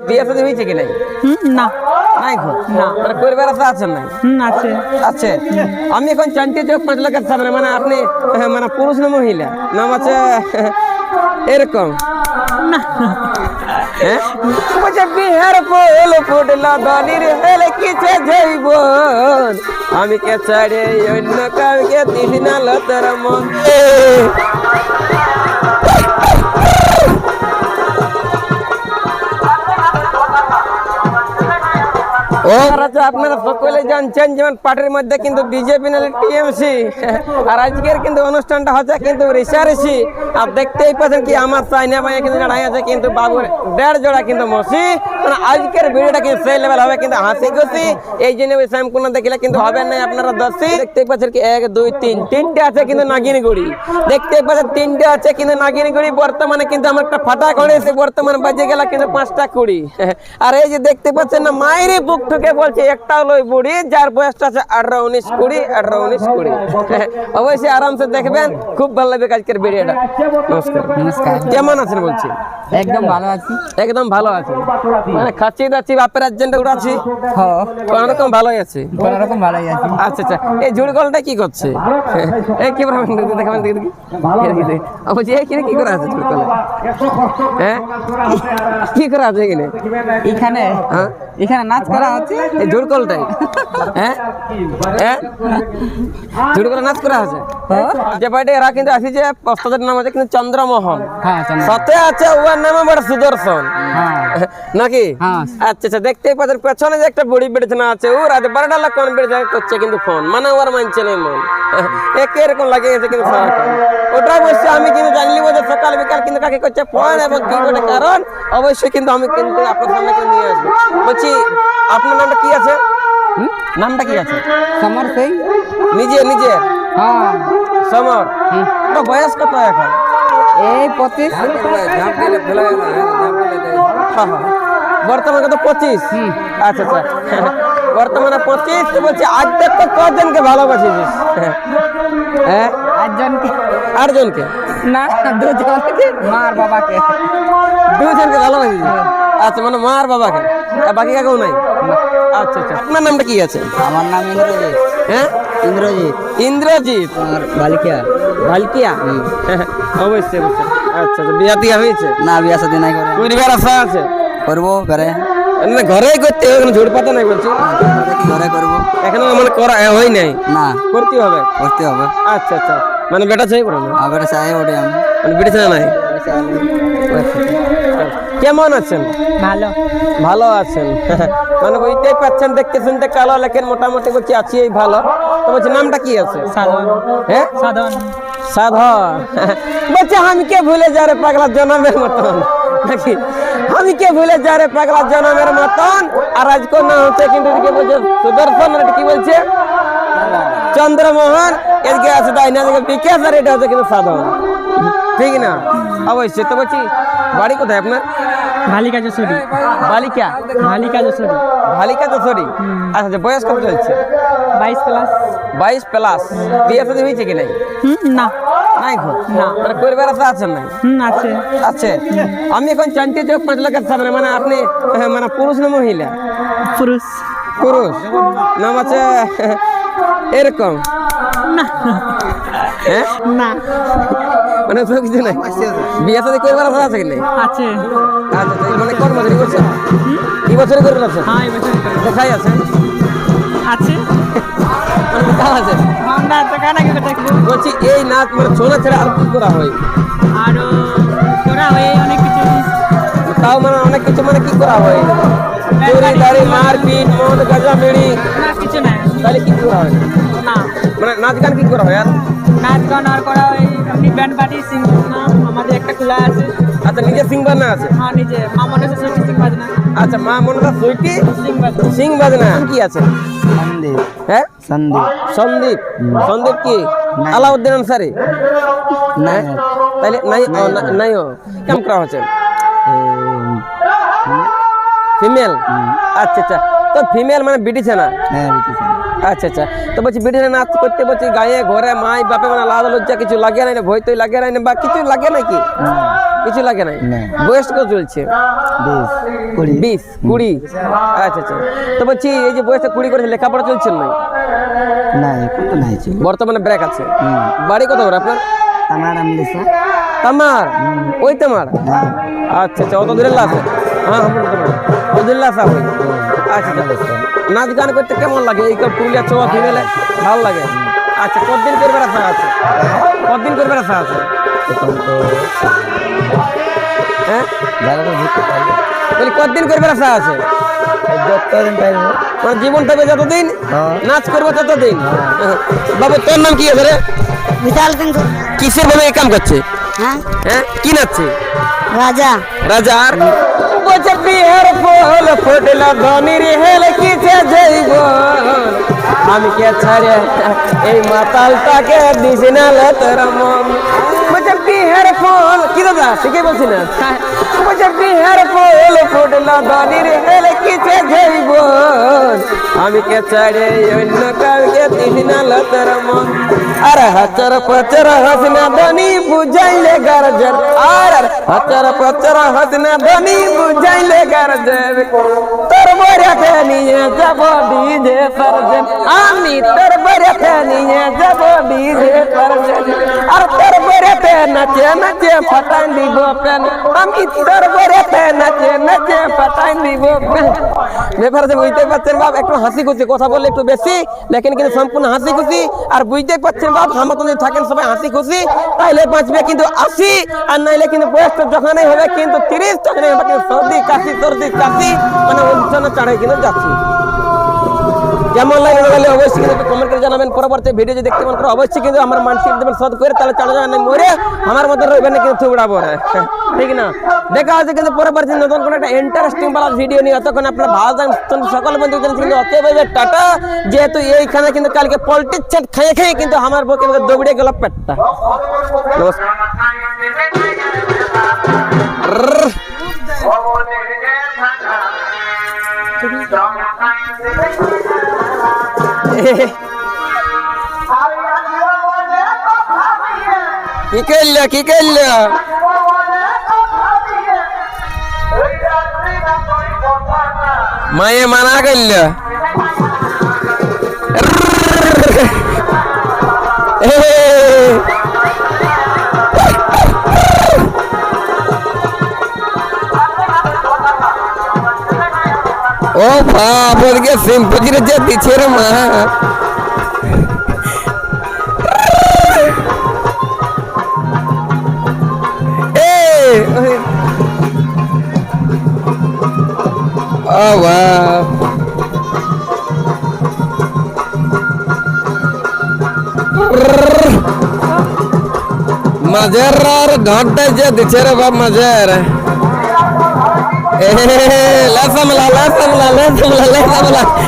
বিয়ে শাদী হয়েছে কি নাই? না। নাই গো? না। পরিবার আছে আছেন নাই? আছে। আছে? আমি এখন জানতে চাই পাঁচ লাখের সামনে মানে আপনি মানে পুরুষ না মহিলা? নাম আছে এরকম? হ্যাঁ? বিহার পোল ফুটলা ধনির হেলে কিছে জৈব আমি কে ছাড়ে অন্য কাউকে দিস না লতর মন। আপনারা জানছেন যেমন পার্টির মধ্যে কিন্তু বিজেপি নাহলে টিএমসি। আর আজকের কিন্তু অনুষ্ঠানটা হচ্ছে কিন্তু ঋষাঋষি আর দেখতেই পাচ্ছেন কি আমার চাইনা ভাইয়া কিন্তু দাঁড়াই আছে কিন্তু বাবুর দেড় জোড়া কিন্তু মসি। মানে আজকের ভিডিওটা কিন্তু সেই লেভেল হবে কিন্তু হাসি খুশি। এই জন্য ওই শ্যামকুন্ড দেখলে কিন্তু হবে না আপনারা দশই দেখতে পাচ্ছেন কি এক দুই তিন তিনটে আছে কিন্তু নাগিনগুড়ি। দেখতে পাচ্ছেন তিনটে আছে কিন্তু নাগিনগুড়ি। বর্তমানে কিন্তু আমার একটা ফাটা করে এসে বর্তমানে বাজে গেল কিন্তু পাঁচটা কুড়ি। আর এই যে দেখতে পাচ্ছেন না মায়েরই বুক ঠুকে বলছে একটা হলো বুড়ি যার বয়সটা আছে আঠারো উনিশ কুড়ি আঠারো উনিশ কুড়ি। অবশ্যই আরামসে দেখবেন খুব ভালো লাগবে আজকের ভিডিওটা। নমস্কার নমস্কার। কেমন আছেন বলছি? একদম ভালো আছি। একদম ভালো আছে। মানে খাচ্ছি দাচ্ছি বাপের আর্জেন্টে উড়াচ্ছি কোন রকম ভালোই আছে। কোনো রকম ভালোই আছি। আচ্ছা আচ্ছা। এই জুড়গলটা কি করছে? এই কি ব্রাহ্মণ দেখাবেন দেখি বলছি কি করে আছে জুড়গলে হ্যাঁ কি করে আছে এখানে? এখানে? হ্যাঁ? এখানে নাচ করা হচ্ছে এই জুড়কলটাই হ্যাঁ হ্যাঁ জুড়কলে নাচ করা আছে? যে পার্টি এরা কিন্তু আসিছে প্রস্তাদের নাম আছে কিন্তু চন্দ্রমোহন। হ্যাঁ সাথে আছে ওর নাম বড় সুদর্শন। হ্যাঁ। নাকি? হ্যাঁ। আচ্ছা আচ্ছা পাচ্ছেন পেছনে যে একটা বুড়ি বেড়েছে আছে। ও রাতে বারোটা লাখ কোন বেড়ে করছে কিন্তু ফোন। মানে ওর মানছে না মন একে এরকম লাগে গেছে কিন্তু ওটা অবশ্য আমি কিন্তু জানলি বোধ সকাল বিকাল কিন্তু কাকে করছে ফোন এবং কি করে কারণ অবশ্যই কিন্তু আমি কিন্তু আপনার সামনে নিয়ে আসব। বলছি আপনার নামটা কি আছে? নামটা কি আছে? সমর সিং। নিজে নিজে? হ্যাঁ। সমর? তো বয়স কত এখন? এই পঁচিশ। হ্যাঁ, হ্যাঁ। বর্তমানে কত? পঁচিশ। আচ্ছা আচ্ছা। বর্তমানে পঁচিশ তো বলছি আজ দেখ তো কজনকে ভালোবাসিস? হ্যাঁ? আটজনকে। আটজনকে? না দুজনকে। মার বাবাকে। দুজনকে ভালোবাসিস? আচ্ছা মানে মা আর বাবাকে বাকি কাকেও নাই? আচ্ছা আচ্ছা। আপনার নামটা কি আছে? আমার নাম ইন্দ্রজিৎ। হ্যাঁ? ইন্দ্রজিৎ। ইন্দ্রজিৎ? আর বালিকা। ভালকিয়া অবশ্যই অবশ্যই। আচ্ছা আচ্ছা। বিয়া টিয়া হয়েছে? না বিয়া সাথে নাই করে। পরিবার আশা আছে? করব করে না ঘরেই করতে হবে কোনো ঝোড় পাতা নাই বলছি? ঘরে করব। এখনও মানে করা হয় নাই? না। করতে হবে? করতে হবে। আচ্ছা আচ্ছা। মানে বেটা চাই পড়ো না আবার চাই ওঠে আমি। মানে বেটা চাই নাই। কেমন আছেন? ভালো। ভালো আছেন। মানে বুঝতেই পাচ্ছেন দেখতে শুনতে কালো লেখেন মোটামুটি বলছি আছি এই ভালো। তো বলছি নামটা কি আছে? সাধন। হ্যাঁ? সাধন। সাধন। বলছে আমি কে ভুলে যা রে পাগলা জনমের মতন? নাকি আমি কে ভুলে যা রে পাগলা জনমের মতন? আর আজকে না হচ্ছে কিন্তু এদিকে বলছে সুদর্শন এটা কি বলছে? চন্দ্রমোহন এদিকে আছে তাই না? বিকাশ আর এটা হচ্ছে কিন্তু সাধন। ঠিক না? অবশ্যই তো বলছি বাড়ি কোথায় আপনার? ভালিকা যশোরী। বালিকা? ভালিকা যশোরী। বালিকা তো সরি আচ্ছা আচ্ছা, বয়স কত চলছে? বাইশ প্লাস। বাইশ প্লাস। বিয়ে সাথে হয়েছে কি নাই? না। নাই গো না। মানে পরিবার আছে আছেন নাই? হুম আছে। আছে? আমি এখন জানতে চাই পাঁচ লাখের সামনে মানে আপনি মানে পুরুষ না মহিলা? পুরুষ। পুরুষ। নাম আছে এরকম? না। হ্যাঁ? না। মানে তো কিছু নাই? বিয়ে সাথে করবার আশা আছে কি নাই? আছে। আচ্ছা আচ্ছা, মানে কোন বছরই করছেন কি বছরে করবেন হ্যাঁ কোথায় আছে আছে। মানে কোথাও আছে বলছি এই নাচ মানে ছোনা ছেড়ে আর কি করা হয়? আরও করা হয় অনেক কিছু। তাও মানে অনেক কিছু মানে কি করা হয়? চুরি দাড়ি মারপিট মদ গাঁজা না কিছু নাই তাহলে কি করা হয়? না। মানে নাচ গান কি করা হয় আর? নাচ গান আর করা হয়। এমনি ব্যান্ড পার্টি সিং আমাদের একটা খোলা আছে। আচ্ছা নিজে সিংবার না আছে? হ্যাঁ নিজে। মা মনে হচ্ছে সুইটি সিং বাজনা। আচ্ছা মা মনটা সুইটি সিং বাজনা। সিং বাজনা। কি আছে? হ্যাঁ? সন্দীপ। সন্দীপ? সন্দীপ কি? আলাউদ্দিন আনসারি? হ্যাঁ তাইলে নাই নাই কেমন করা হচ্ছে? ফিমেল? আচ্ছা আচ্ছা। তো ফিমেল মানে বিটিছে না? আচ্ছা আচ্ছা। তো বলছি বিটিছে নাচ করতে বলছি গায়ে ঘরে মাই বাপে মানে লাল লজ্জা কিছু লাগে নাই না ভয় তো লাগে নাই না বা কিছু লাগে নাকি কিছু লাগে নাই? না। বয়স কত চলছে? বিশ কুড়ি। আচ্ছা আচ্ছা। তো বলছি এই যে বয়সটা কুড়ি করে লেখাপড়া চলছে না? বর্তমানে ব্রেক আছে। বাড়ি কত করে আপনার? আমার তামার? ওই তামার? আচ্ছা আচ্ছা অত দূরের লাভ হ্যাঁ হ্যাঁ বলুন, বলুন। অত দূরের লাভ আপনি? আচ্ছা আচ্ছা। নাচ গান করতে কেমন লাগে? এই পুরুলিয়া চোয়া ফিমেলে ভালো লাগে? আচ্ছা কতদিন করবে আশা আছে? কতদিন করবে আশা আছে? কতদিন করবে আশা আছে? মানে জীবন থাকবে যতদিন হ্যাঁ। নাচ করবে ততদিন। বাবু তোর নাম কি আছে রে? বিশাল সিং। কিসের ভাবে কাম করছে? হ্যাঁ? হ্যাঁ কি নাচছে? রাজা। বছর বিহার ফল ফুটল ধনির হেল কিছে যাইব আমি কে ছাড়ে এই মাতালটাকে দিস না তোর মন? বছর বিহার ফল। কি দাদা ঠিকই বলছি না? বছর বিহার ফল ফুটল ধনির হেল কিছে যাইব আমি কে ছাড়ে অন্য কাউকে দিস না তোর মন আর হাজার পচর হাসনা ধনী বুঝাইলে গারজর আর হাজার পচর হাসনা ধনী বুঝাইলে গারজর তোর বরেকে নিয়ে যাব ডিজে সার্জন আমি তোর বরেকে নিয়ে যাব ডিজে সার্জন আর তোর বরেতে নাচে নাচে ফাটাই দিব পেন আমি তোর বরেতে নাচে নাচে ফাটাই দিব পেন ব্যাপার যে বুঝতে পারছেন বাপ একটু হাসি খুশি কথা বললে একটু বেশি লেকিন কিন্তু সম্পূর্ণ হাসি খুশি আর বুঝতে পারছেন বাপ আমার যদি থাকেন সবাই হাসি খুশি তাইলে বাঁচবে কিন্তু আশি আর নাইলে কিন্তু বয়সটা যখনই হবে কিন্তু তিরিশ তখনই হবে কিন্তু সর্দি কাশি সর্দি কাশি মানে অনুষ্ঠানে চাড়াই কিন্তু যাচ্ছি যেমন লাগে তাহলে অবশ্যই কিন্তু কমেন্ট করে জানাবেন। পরবর্তী ভিডিও যদি দেখতে মন করে অবশ্যই কিন্তু আমার মানসিক দেবেন সদ করে। তাহলে চালা যাবেন মরে আমার মতো রইবেন না কিন্তু থুবড়াবো ঠিক না? দেখা আছে কিন্তু পরবর্তী নতুন কোনো একটা ইন্টারেস্টিং বালা ভিডিও নিয়ে। অতক্ষণ আপনারা ভালো থাকেন সকল বন্ধু কিন্তু অতএব টাটা। যেহেতু এইখানে কিন্তু কালকে পল্টির চাট খেয়ে খেয়ে কিন্তু আমার বকে দৌড়ে গেল পেটটা। নমস্কার। কি করলে কি করলে? মায়ে মানা করলে। ও বাপ ওদিকে সিম্পজির যে দিচ্ছে রে মা 嘿嘿嘿，来噻，来来，来来来来来。